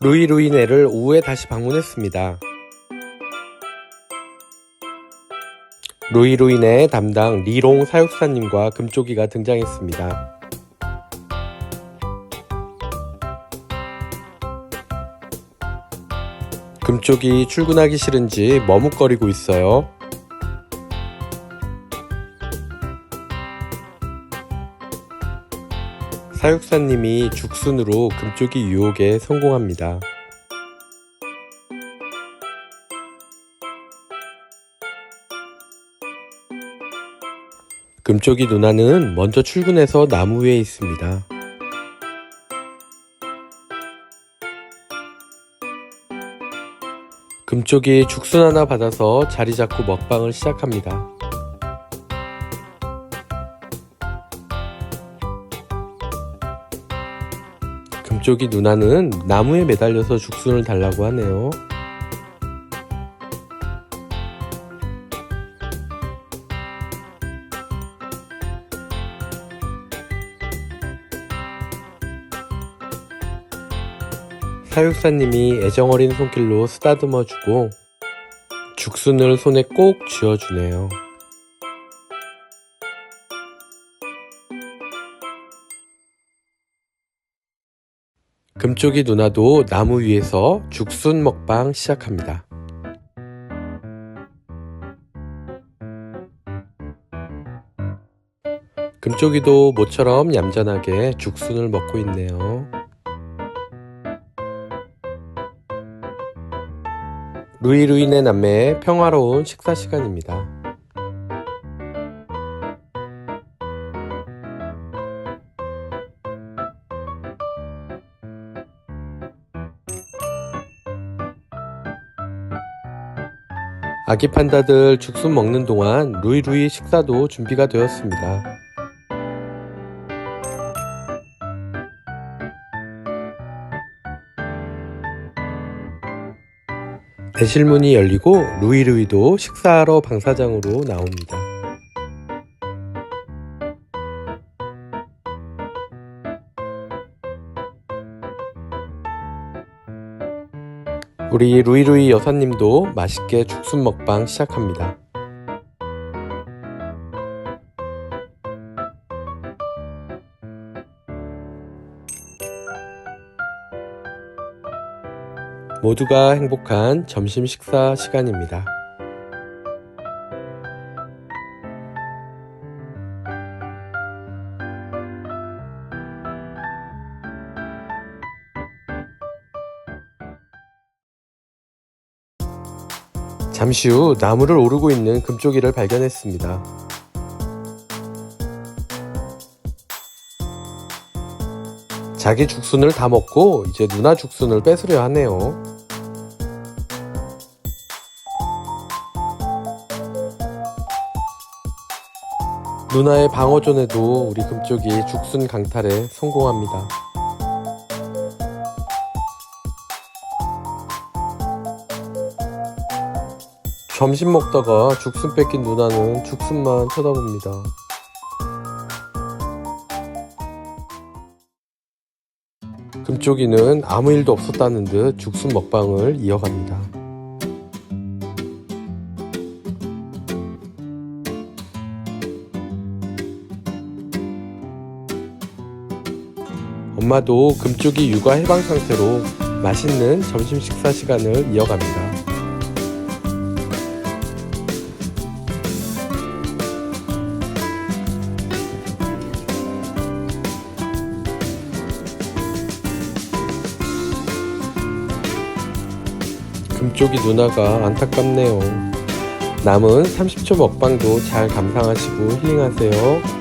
루이 루이네를 오후에 다시 방문했습니다. 루이 루이네 담당 리롱 사육사님과 금쪽이가 등장했습니다. 금쪽이 출근하기 싫은지 머뭇거리고 있어요. 사육사님이 죽순으로 금쪽이 유혹에 성공합니다. 금쪽이 누나는 먼저 출근해서 나무 위에 있습니다. 금쪽이 죽순 하나 받아서 자리 잡고 먹방을 시작합니다. 금쪽이 누나는 나무에 매달려서 죽순을 달라고 하네요. 사육사님이 애정어린 손길로 쓰다듬어 주고 죽순을 손에 꼭 쥐어주네요. 금쪽이 누나도 나무 위에서 죽순 먹방 시작합니다. 금쪽이도 모처럼 얌전하게 죽순을 먹고 있네요. 루이루이네 남매의 평화로운 식사 시간입니다. 아기 판다들 죽순 먹는 동안 루이루이 식사도 준비가 되었습니다. 대실문이 열리고 루이루이도 식사하러 방사장으로 나옵니다. 우리 루이루이 여사님도 맛있게 죽순 먹방 시작합니다. 모두가 행복한 점심 식사 시간입니다. 잠시 후 나무를 오르고 있는 금쪽이를 발견했습니다. 자기 죽순을 다 먹고 이제 누나 죽순을 뺏으려 하네요. 누나의 방어전에도 우리 금쪽이 죽순 강탈에 성공합니다. 점심 먹다가 죽순 뺏긴 누나는 죽순만 쳐다봅니다. 금쪽이는 아무 일도 없었다는 듯 죽순 먹방을 이어갑니다. 엄마도 금쪽이 육아 해방 상태로 맛있는 점심 식사 시간을 이어갑니다. 금쪽이 누나가 안타깝네요. 남은 30초 먹방도 잘 감상하시고 힐링하세요.